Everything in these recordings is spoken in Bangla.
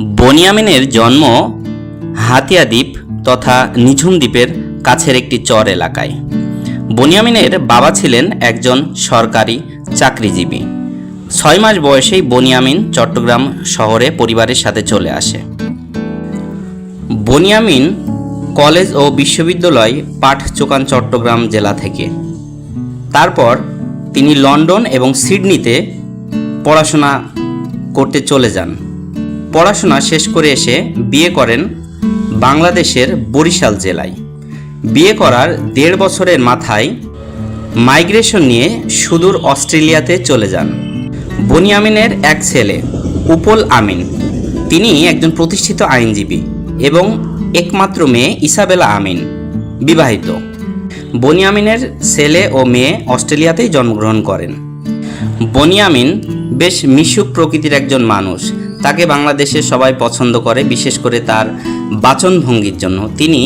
বনিয়ামিনের জন্ম হাতিয়া দ্বীপ তথা নিঝুম দ্বীপের কাছের একটি চর এলাকায়। বনিয়ামিনের বাবা ছিলেন একজন সরকারি চাকরিজীবী। ছয় মাস বয়সেই বনিয়ামিন চট্টগ্রাম শহরে পরিবারের সাথে চলে আসে। বনিয়ামিন কলেজ ও বিশ্ববিদ্যালয় পাঠ চোকান চট্টগ্রাম জেলা থেকে। তারপর তিনি লন্ডন এবং সিডনিতে পড়াশোনা করতে চলে যান। পড়াশোনা শেষ করে এসে বিয়ে করেন বাংলাদেশের বরিশাল জেলায়। বিয়ে করার দেড় বছরের মাথায় মাইগ্রেশন নিয়ে সুদূর অস্ট্রেলিয়াতে চলে যান। বনিয়ামিনের এক ছেলে, উপল আমিন। তিনি একজন প্রতিষ্ঠিত আইনজীবী এবং একমাত্র মেয়ে ইসাবেলা আমিন বিবাহিত। বনিয়ামিনের ছেলে ও মেয়ে অস্ট্রেলিয়াতেই জন্মগ্রহণ করেন। বনিয়ামিন বেশ মিশুক প্রকৃতির একজন মানুষ। তাকে বাংলাদেশে সবাই পছন্দ করে, বিশেষ করে তার বাচনভঙ্গির জন্য। তিনি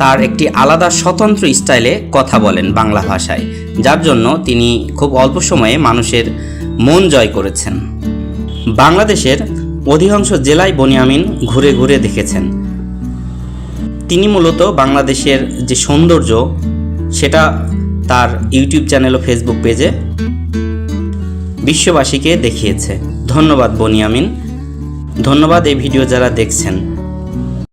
তার একটি আলাদা স্বতন্ত্র স্টাইলে কথা বলেন বাংলা ভাষায়, যার জন্য তিনি খুব অল্প সময়ে মানুষের মন জয় করেছেন। বাংলাদেশের অধিকাংশ জেলায় বনিয়ামিন ঘুরে ঘুরে দেখেছেন। তিনি মূলত বাংলাদেশের যে সৌন্দর্য, সেটা তার ইউটিউব চ্যানেল ও ফেসবুক পেজে বিশ্ববাসীকে দেখিয়েছে। ধন্যবাদ বনিয়ামিন ধন্যবাদ এই ভিডিও যারা দেখছেন।